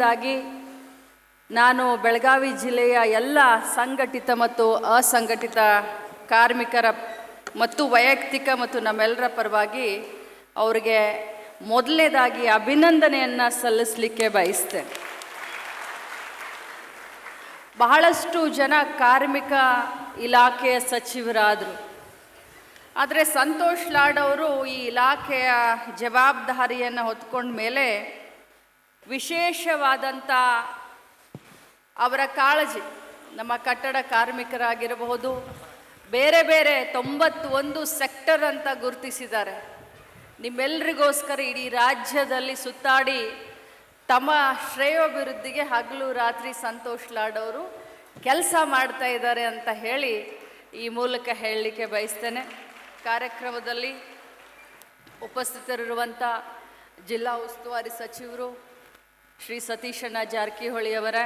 ಮೊದಲನೇದಾಗಿ ನಾನು ಬೆಳಗಾವಿ ಜಿಲ್ಲೆಯ ಎಲ್ಲ ಸಂಘಟಿತ ಮತ್ತು ಅಸಂಘಟಿತ ಕಾರ್ಮಿಕರ ಮತ್ತು ವೈಯಕ್ತಿಕ ಮತ್ತು ನಮ್ಮೆಲ್ಲರ ಪರವಾಗಿ ಅವರಿಗೆ ಮೊದಲನೇದಾಗಿ ಅಭಿನಂದನೆಯನ್ನು ಸಲ್ಲಿಸಲಿಕ್ಕೆ ಬಯಸ್ತೆ ಬಹಳಷ್ಟು ಜನ ಕಾರ್ಮಿಕ ಇಲಾಖೆಯ ಸಚಿವರಾದರು. ಆದರೆ ಸಂತೋಷ್ ಲಾಡ್ ಅವರು ಈ ಇಲಾಖೆಯ ಜವಾಬ್ದಾರಿಯನ್ನು ಹೊತ್ಕೊಂಡ ಮೇಲೆ ವಿಶೇಷವಾದಂಥ ಅವರ ಕಾಳಜಿ, ನಮ್ಮ ಕಟ್ಟಡ ಕಾರ್ಮಿಕರಾಗಿರಬಹುದು. ಬೇರೆ ಬೇರೆ ತೊಂಬತ್ತೊಂದು ಸೆಕ್ಟರ್ ಅಂತ ಗುರುತಿಸಿದ್ದಾರೆ. ನಿಮ್ಮೆಲ್ಲರಿಗೋಸ್ಕರ ಇಡೀ ರಾಜ್ಯದಲ್ಲಿ ಸುತ್ತಾಡಿ ತಮ್ಮ ಶ್ರೇಯೋಭಿವೃದ್ಧಿಗೆ ಹಗಲು ರಾತ್ರಿ ಸಂತೋಷ್ ಲಾಡ್ ಅವರು ಕೆಲಸ ಮಾಡ್ತಾ ಇದ್ದಾರೆ ಅಂತ ಹೇಳಿ ಈ ಮೂಲಕ ಹೇಳಲಿಕ್ಕೆ ಬಯಸ್ತೇನೆ. ಕಾರ್ಯಕ್ರಮದಲ್ಲಿ ಉಪಸ್ಥಿತರಿರುವಂಥ ಜಿಲ್ಲಾ ಉಸ್ತುವಾರಿ ಸಚಿವರು ಶ್ರೀ ಸತೀಶಣ್ಣ ಜಾರಕಿಹೊಳಿ ಅವರ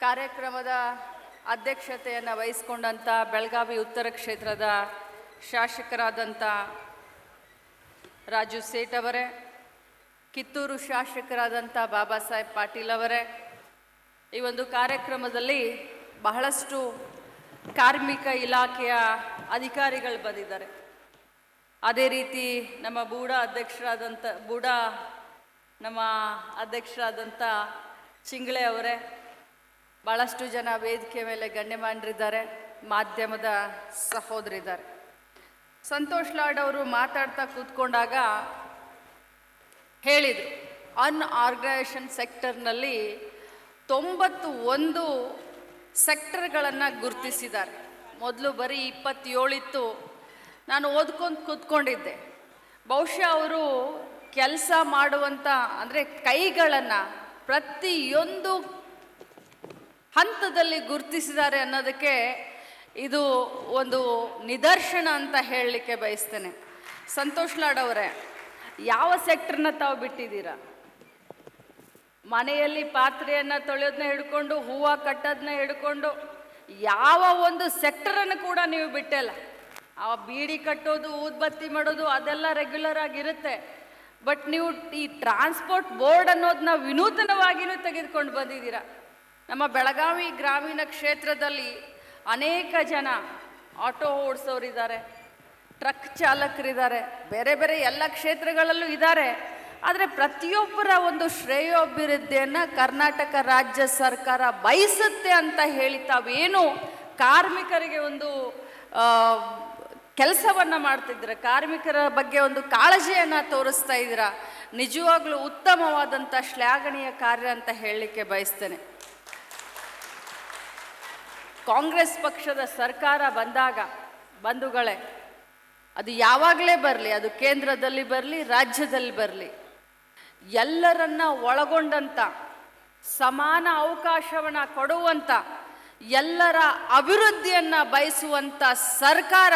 ಕಾರ್ಯಕ್ರಮದ ಅಧ್ಯಕ್ಷತೆಯನ್ನು ವಹಿಸಿಕೊಂಡಂಥ ಬೆಳಗಾವಿ ಉತ್ತರ ಕ್ಷೇತ್ರದ ಶಾಸಕರಾದಂಥ ರಾಜು ಸೇಠ್ ಅವರೇ, ಕಿತ್ತೂರು ಶಾಸಕರಾದಂಥ ಬಾಬಾ ಸಾಹೇಬ್ ಪಾಟೀಲ್ ಅವರೇ, ಈ ಒಂದು ಕಾರ್ಯಕ್ರಮದಲ್ಲಿ ಬಹಳಷ್ಟು ಕಾರ್ಮಿಕ ಇಲಾಖೆಯ ಅಧಿಕಾರಿಗಳು ಬಂದಿದ್ದಾರೆ. ಅದೇ ರೀತಿ ನಮ್ಮ ಬೂಡಾ ಅಧ್ಯಕ್ಷರಾದಂಥ, ಬೂಡಾ ನಮ್ಮ ಅಧ್ಯಕ್ಷರಾದಂಥ ಚಿಂಗ್ಳೆ ಅವರೇ ಭಾಳಷ್ಟು ಜನ ವೇದಿಕೆ ಮೇಲೆ ಗಣ್ಯಮಾನ್ಯರಿದ್ದಾರೆ ಮಾಧ್ಯಮದ ಸಹೋದರಿದ್ದಾರೆ. ಸಂತೋಷ್ ಲಾಡ್ ಅವರು ಮಾತಾಡ್ತಾ ಕೂತ್ಕೊಂಡಾಗ ಹೇಳಿದರು ಅನ್ಆರ್ಗನೈಸೇಷನ್ ಸೆಕ್ಟರ್ನಲ್ಲಿ ತೊಂಬತ್ತು ಒಂದು ಸೆಕ್ಟರ್ಗಳನ್ನು ಗುರುತಿಸಿದ್ದಾರೆ. ಮೊದಲು ಬರೀ ಇಪ್ಪತ್ತೇಳಿತ್ತು. ನಾನು ಓದ್ಕೊಂಡು ಕೂತ್ಕೊಂಡಿದ್ದೆ. ಬಹುಶಃ ಅವರು ಕೆಲಸ ಮಾಡುವಂಥ ಅಂದರೆ ಕೈಗಳನ್ನು ಪ್ರತಿಯೊಂದು ಹಂತದಲ್ಲಿ ಗುರುತಿಸಿದ್ದಾರೆ ಅನ್ನೋದಕ್ಕೆ ಇದು ಒಂದು ನಿದರ್ಶನ ಅಂತ ಹೇಳಲಿಕ್ಕೆ ಬಯಸ್ತೇನೆ. ಸಂತೋಷ್ ಲಾಡ್ ಅವರೇ, ಯಾವ ಸೆಕ್ಟರ್ನ ತಾವು ಬಿಟ್ಟಿದ್ದೀರಾ? ಮನೆಯಲ್ಲಿ ಪಾತ್ರೆಯನ್ನು ತೊಳೆಯೋದನ್ನ ಹಿಡ್ಕೊಂಡು, ಹೂವು ಕಟ್ಟೋದನ್ನ ಹಿಡ್ಕೊಂಡು, ಯಾವ ಒಂದು ಸೆಕ್ಟರನ್ನು ಕೂಡ ನೀವು ಬಿಟ್ಟಿಲ್ಲ. ಆ ಬೀಡಿ ಕಟ್ಟೋದು, ಊದ್ಬತ್ತಿ ಮಾಡೋದು ಅದೆಲ್ಲ ರೆಗ್ಯುಲರ್ ಆಗಿರುತ್ತೆ. ಬಟ್ ನೀವು ಈ ಟ್ರಾನ್ಸ್ಪೋರ್ಟ್ ಬೋರ್ಡ್ ಅನ್ನೋದನ್ನ ವಿನೂತನವಾಗಿಯೂ ತೆಗೆದುಕೊಂಡು ಬಂದಿದ್ದೀರಾ? ನಮ್ಮ ಬೆಳಗಾವಿ ಗ್ರಾಮೀಣ ಕ್ಷೇತ್ರದಲ್ಲಿ ಅನೇಕ ಜನ ಆಟೋ ಓಡಿಸೋರಿದ್ದಾರೆ ಟ್ರಕ್ ಚಾಲಕರಿದ್ದಾರೆ, ಬೇರೆ ಬೇರೆ ಎಲ್ಲ ಕ್ಷೇತ್ರಗಳಲ್ಲೂ ಇದ್ದಾರೆ. ಆದರೆ ಪ್ರತಿಯೊಬ್ಬರ ಒಂದು ಶ್ರೇಯೋಭಿವೃದ್ಧಿಯನ್ನು ಕರ್ನಾಟಕ ರಾಜ್ಯ ಸರ್ಕಾರ ಬಯಸುತ್ತೆ ಅಂತ ಹೇಳಿ ತಾವೇನು ಕಾರ್ಮಿಕರಿಗೆ ಒಂದು ಕೆಲಸವನ್ನು ಮಾಡ್ತಿದ್ದೀರ, ಕಾರ್ಮಿಕರ ಬಗ್ಗೆ ಒಂದು ಕಾಳಜಿಯನ್ನು ತೋರಿಸ್ತಾ ಇದ್ದೀರಾ, ನಿಜವಾಗ್ಲೂ ಉತ್ತಮವಾದಂಥ ಶ್ಲಾಘನೀಯ ಕಾರ್ಯ ಅಂತ ಹೇಳಲಿಕ್ಕೆ ಬಯಸ್ತೇನೆ. ಕಾಂಗ್ರೆಸ್ ಪಕ್ಷದ ಸರ್ಕಾರ ಬಂದಾಗ, ಬಂಧುಗಳೇ, ಅದು ಯಾವಾಗಲೇ ಬರಲಿ, ಅದು ಕೇಂದ್ರದಲ್ಲಿ ಬರಲಿ, ರಾಜ್ಯದಲ್ಲಿ ಬರಲಿ, ಎಲ್ಲರನ್ನ ಒಳಗೊಂಡಂಥ ಸಮಾನ ಅವಕಾಶವನ್ನು ಕೊಡುವಂಥ ಎಲ್ಲರ ಅಭಿವೃದ್ಧಿಯನ್ನು ಬಯಸುವಂಥ ಸರ್ಕಾರ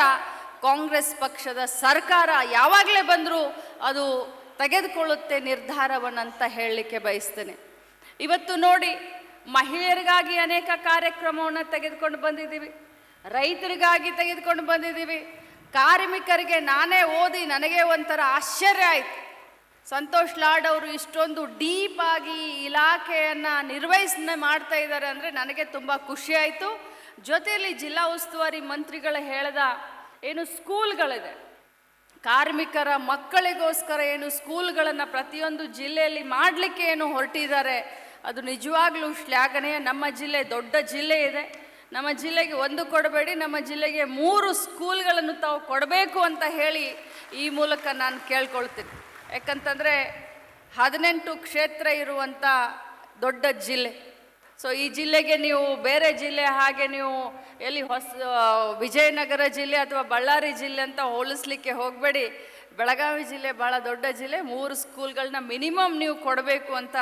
ಕಾಂಗ್ರೆಸ್ ಪಕ್ಷದ ಸರ್ಕಾರ ಯಾವಾಗಲೇ ಬಂದರೂ ಅದು ತೆಗೆದುಕೊಳ್ಳುತ್ತೆ ನಿರ್ಧಾರವನ್ನಂತ ಹೇಳಲಿಕ್ಕೆ ಬಯಸ್ತೇನೆ. ಇವತ್ತು ನೋಡಿ ಮಹಿಳೆಯರಿಗಾಗಿ ಅನೇಕ ಕಾರ್ಯಕ್ರಮವನ್ನು ತೆಗೆದುಕೊಂಡು ಬಂದಿದ್ದೀವಿ, ರೈತರಿಗಾಗಿ ತೆಗೆದುಕೊಂಡು ಬಂದಿದ್ದೀವಿ, ಕಾರ್ಮಿಕರಿಗೆ ನಾನೇ ಓದಿ ನನಗೆ ಒಂಥರ ಆಶ್ಚರ್ಯ ಆಯಿತು. ಸಂತೋಷ್ ಲಾಡ್ ಅವರು ಇಷ್ಟೊಂದು ಡೀಪ್ ಆಗಿ ಇಲಾಖೆಯನ್ನು ನಿರ್ವಹಿಸನೆ ಮಾಡ್ತಾ ಇದ್ದಾರೆ ಅಂದರೆ ನನಗೆ ತುಂಬ ಖುಷಿಯಾಯಿತು ಜೊತೆಯಲ್ಲಿ ಜಿಲ್ಲಾ ಉಸ್ತುವಾರಿ ಮಂತ್ರಿಗಳು ಹೇಳ್ದ ಏನು ಸ್ಕೂಲ್ಗಳಿದೆ. ಕಾರ್ಮಿಕರ ಮಕ್ಕಳಿಗೋಸ್ಕರ ಏನು ಸ್ಕೂಲ್ಗಳನ್ನು ಪ್ರತಿಯೊಂದು ಜಿಲ್ಲೆಯಲ್ಲಿ ಮಾಡಲಿಕ್ಕೆ ಏನು ಹೊರಟಿದ್ದಾರೆ, ಅದು ನಿಜವಾಗ್ಲೂ ಶ್ಲಾಘನೆಯ. ನಮ್ಮ ಜಿಲ್ಲೆ ದೊಡ್ಡ ಜಿಲ್ಲೆ ಇದೆ. ನಮ್ಮ ಜಿಲ್ಲೆಗೆ ಒಂದು ಕೊಡಬೇಡಿ, ನಮ್ಮ ಜಿಲ್ಲೆಗೆ ಮೂರು ಸ್ಕೂಲ್ಗಳನ್ನು ತಾವು ಕೊಡಬೇಕು ಅಂತ ಹೇಳಿ ಈ ಮೂಲಕ ನಾನು ಕೇಳ್ಕೊಳ್ತೀನಿ. ಯಾಕಂತಂದರೆ ಹದಿನೆಂಟು ಕ್ಷೇತ್ರ ಇರುವಂಥ ದೊಡ್ಡ ಜಿಲ್ಲೆ. ಸೊ ಈ ಜಿಲ್ಲೆಗೆ ನೀವು ಬೇರೆ ಜಿಲ್ಲೆ ಹಾಗೆ ನೀವು ಎಲ್ಲಿ ಹೊಸ ವಿಜಯನಗರ ಜಿಲ್ಲೆ ಅಥವಾ ಬಳ್ಳಾರಿ ಜಿಲ್ಲೆ ಅಂತ ಹೋಲಿಸ್ಲಿಕ್ಕೆ ಹೋಗಬೇಡಿ. ಬೆಳಗಾವಿ ಜಿಲ್ಲೆ ಭಾಳ ದೊಡ್ಡ ಜಿಲ್ಲೆ, ಮೂರು ಸ್ಕೂಲ್ಗಳನ್ನ ಮಿನಿಮಮ್ ನೀವು ಕೊಡಬೇಕು ಅಂತ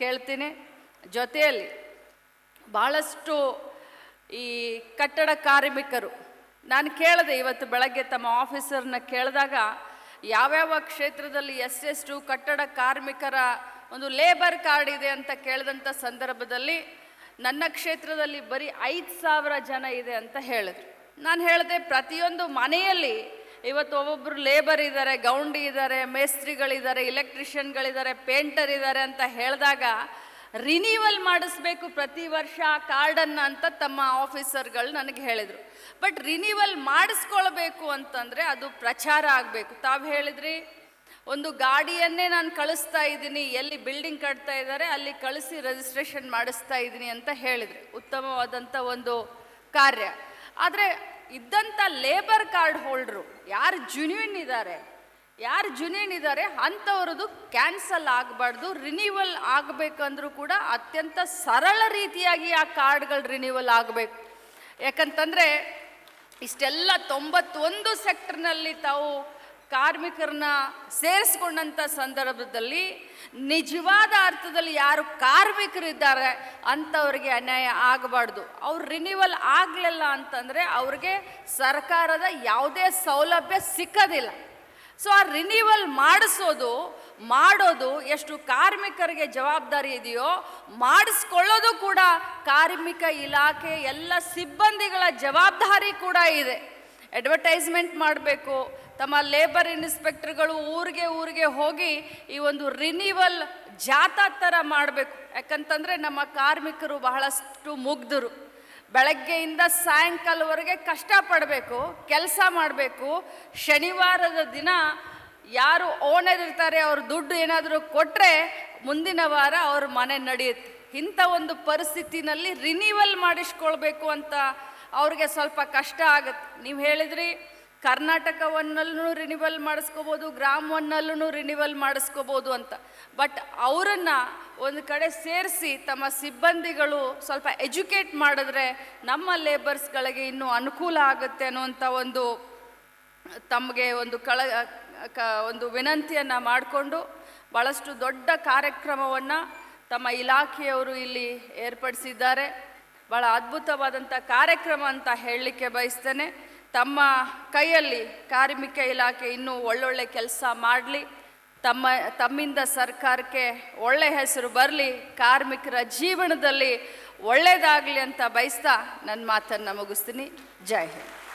ಕೇಳ್ತೀನಿ. ಜೊತೆಯಲ್ಲಿ ಭಾಳಷ್ಟು ಈ ಕಟ್ಟಡ ಕಾರ್ಮಿಕರು, ನಾನು ಕೇಳಿದೆ ಇವತ್ತು ಬೆಳಗ್ಗೆ ತಮ್ಮ ಆಫೀಸರ್ನ ಕೇಳಿದಾಗ, ಯಾವ್ಯಾವ ಕ್ಷೇತ್ರದಲ್ಲಿ ಎಷ್ಟೆಷ್ಟು ಕಟ್ಟಡ ಕಾರ್ಮಿಕರ ಒಂದು ಲೇಬರ್ ಕಾರ್ಡ್ ಇದೆ ಅಂತ ಕೇಳಿದಂಥ ಸಂದರ್ಭದಲ್ಲಿ ನನ್ನ ಕ್ಷೇತ್ರದಲ್ಲಿ ಬರೀ ಐದು ಸಾವಿರ ಜನ ಇದೆ ಅಂತ ಹೇಳಿದ್ರು. ನಾನು ಹೇಳಿದೆ ಪ್ರತಿಯೊಂದು ಮನೆಯಲ್ಲಿ ಇವತ್ತು ಒಬ್ಬೊಬ್ಬರು ಲೇಬರ್ ಇದ್ದಾರೆ, ಗೌಂಡಿ ಇದ್ದಾರೆ, ಮೇಸ್ತ್ರಿಗಳಿದ್ದಾರೆ ಇಲೆಕ್ಟ್ರಿಷಿಯನ್ಗಳಿದ್ದಾರೆ ಪೇಂಟರ್ ಇದ್ದಾರೆ ಅಂತ ಹೇಳಿದಾಗ ರಿನೀವಲ್ ಮಾಡಿಸ್ಬೇಕು ಪ್ರತಿ ವರ್ಷ ಕಾರ್ಡನ್ನು ಅಂತ ತಮ್ಮ ಆಫೀಸರ್ಗಳು ನನಗೆ ಹೇಳಿದರು. ಬಟ್ ರಿನೀವಲ್ ಮಾಡಿಸ್ಕೊಳ್ಬೇಕು ಅಂತಂದರೆ ಅದು ಪ್ರಚಾರ ಆಗಬೇಕು. ತಾವು ಹೇಳಿದ್ರಿ ಒಂದು ಗಾಡಿಯನ್ನೇ ನಾನು ಕಳಿಸ್ತಾ ಇದ್ದೀನಿ, ಎಲ್ಲಿ ಬಿಲ್ಡಿಂಗ್ ಕಟ್ತಾ ಇದ್ದಾರೆ, ಅಲ್ಲಿ ಕಳಿಸಿ ರಿಜಿಸ್ಟ್ರೇಷನ್ ಮಾಡಿಸ್ತಾ ಇದ್ದೀನಿ ಅಂತ ಹೇಳಿದ್ರು. ಉತ್ತಮವಾದಂಥ ಒಂದು ಕಾರ್ಯ. ಆದರೆ ಇದ್ದಂಥ ಲೇಬರ್ ಕಾರ್ಡ್ ಹೋಲ್ಡ್ರು ಯಾರು ಜುನ್ಯೂನ್ ಇದ್ದಾರೆ, ಯಾರು ಜುನ್ಯೂನ್ ಇದ್ದಾರೆ ಅಂಥವ್ರದ್ದು ಕ್ಯಾನ್ಸಲ್ ಆಗಬಾರ್ದು ರಿನಿವಲ್ ಆಗಬೇಕಂದ್ರೂ ಕೂಡ ಅತ್ಯಂತ ಸರಳ ರೀತಿಯಾಗಿ ಆ ಕಾರ್ಡ್ಗಳು ರಿನ್ಯೂವಲ್ ಆಗಬೇಕು. ಯಾಕಂತಂದರೆ ಇಷ್ಟೆಲ್ಲ ತೊಂಬತ್ತೊಂದು ಸೆಕ್ಟರ್ನಲ್ಲಿ ತಾವು ಕಾರ್ಮಿಕರನ್ನ ಸೇರಿಸ್ಕೊಂಡಂಥ ಸಂದರ್ಭದಲ್ಲಿ ನಿಜವಾದ ಅರ್ಥದಲ್ಲಿ ಯಾರು ಕಾರ್ಮಿಕರಿದ್ದಾರೆ ಅಂಥವ್ರಿಗೆ ಅನ್ಯಾಯ ಆಗಬಾರ್ದು. ಅವ್ರು ರಿನಿವಲ್ ಆಗಲಿಲ್ಲ ಅಂತಂದರೆ ಅವ್ರಿಗೆ ಸರ್ಕಾರದ ಯಾವುದೇ ಸೌಲಭ್ಯ ಸಿಕ್ಕೋದಿಲ್ಲ. ಸೊ ಆ ರಿನಿವಲ್ ಮಾಡಿಸೋದು, ಮಾಡೋದು ಎಷ್ಟು ಕಾರ್ಮಿಕರಿಗೆ ಜವಾಬ್ದಾರಿ ಇದೆಯೋ ಮಾಡಿಸ್ಕೊಳ್ಳೋದು ಕೂಡ ಕಾರ್ಮಿಕ ಇಲಾಖೆ ಎಲ್ಲ ಸಿಬ್ಬಂದಿಗಳ ಜವಾಬ್ದಾರಿ ಕೂಡ ಇದೆ. ಅಡ್ವರ್ಟೈಸ್ಮೆಂಟ್ ಮಾಡಬೇಕು ತಮ್ಮ ಲೇಬರ್ ಇನ್ಸ್ಪೆಕ್ಟರ್ಗಳು ಊರಿಗೆ ಊರಿಗೆ ಹೋಗಿ ಈ ಒಂದು ರಿನಿವಲ್ ಜಾಥಾ ಥರ ಮಾಡಬೇಕು. ಯಾಕಂತಂದರೆ ನಮ್ಮ ಕಾರ್ಮಿಕರು ಬಹಳಷ್ಟು ಮುಗ್ಧರು. ಬೆಳಗ್ಗೆಯಿಂದ ಸಾಯಂಕಾಲವರೆಗೆ ಕಷ್ಟಪಡಬೇಕು, ಕೆಲಸ ಮಾಡಬೇಕು. ಶನಿವಾರದ ದಿನ ಯಾರು ಓನರ್ ಇರ್ತಾರೆ, ಅವ್ರ ದುಡ್ಡು ಏನಾದರೂ ಕೊಟ್ಟರೆ ಮುಂದಿನ ವಾರ ಅವ್ರ ಮನೆ ನಡೆಯುತ್ತೆ. ಇಂಥ ಒಂದು ಪರಿಸ್ಥಿತಿನಲ್ಲಿ ರಿನಿವಲ್ ಮಾಡಿಸ್ಕೊಳ್ಬೇಕು ಅಂತ ಅವ್ರಿಗೆ ಸ್ವಲ್ಪ ಕಷ್ಟ ಆಗುತ್ತೆ. ನೀವು ಹೇಳಿದ್ರಿ ಕರ್ನಾಟಕವನ್ನಲ್ಲೂ ರಿನಿವಲ್ ಮಾಡಿಸ್ಕೋಬೋದು, ಗ್ರಾಮವನ್ನಲ್ಲೂ ರಿನಿವಲ್ ಮಾಡಿಸ್ಕೋಬೋದು ಅಂತ. ಬಟ್ ಅವರನ್ನು ಒಂದು ಕಡೆ ಸೇರಿಸಿ ತಮ್ಮ ಸಿಬ್ಬಂದಿಗಳು ಸ್ವಲ್ಪ ಎಜುಕೇಟ್ ಮಾಡಿದ್ರೆ ನಮ್ಮ ಲೇಬರ್ಸ್ಗಳಿಗೆ ಇನ್ನೂ ಅನುಕೂಲ ಆಗುತ್ತೆ ಅನ್ನುವಂಥ ಒಂದು, ತಮಗೆ ಒಂದು ಕಳ, ಕ, ಒಂದು ವಿನಂತಿಯನ್ನು ಮಾಡಿಕೊಂಡು ಭಾಳಷ್ಟು ದೊಡ್ಡ ಕಾರ್ಯಕ್ರಮವನ್ನು ತಮ್ಮ ಇಲಾಖೆಯವರು ಇಲ್ಲಿ ಏರ್ಪಡಿಸಿದ್ದಾರೆ. ಭಾಳ ಅದ್ಭುತವಾದಂಥ ಕಾರ್ಯಕ್ರಮ ಅಂತ ಹೇಳಲಿಕ್ಕೆ ಬಯಸ್ತೇನೆ. ತಮ್ಮ ಕೈಯಲ್ಲಿ ಕಾರ್ಮಿಕ ಇಲಾಖೆ ಇನ್ನೂ ಒಳ್ಳೊಳ್ಳೆ ಕೆಲಸ ಮಾಡಲಿ. ತಮ್ಮ, ತಮ್ಮಿಂದ ಸರ್ಕಾರಕ್ಕೆ ಒಳ್ಳೆ ಹೆಸರು ಬರಲಿ. ಕಾರ್ಮಿಕರ ಜೀವನದಲ್ಲಿ ಒಳ್ಳೆಯದಾಗಲಿ ಅಂತ ಬಯಸ್ತಾ ನನ್ನ ಮಾತನ್ನು ಮುಗಿಸ್ತೀನಿ. ಜೈ ಹಿಂದ್.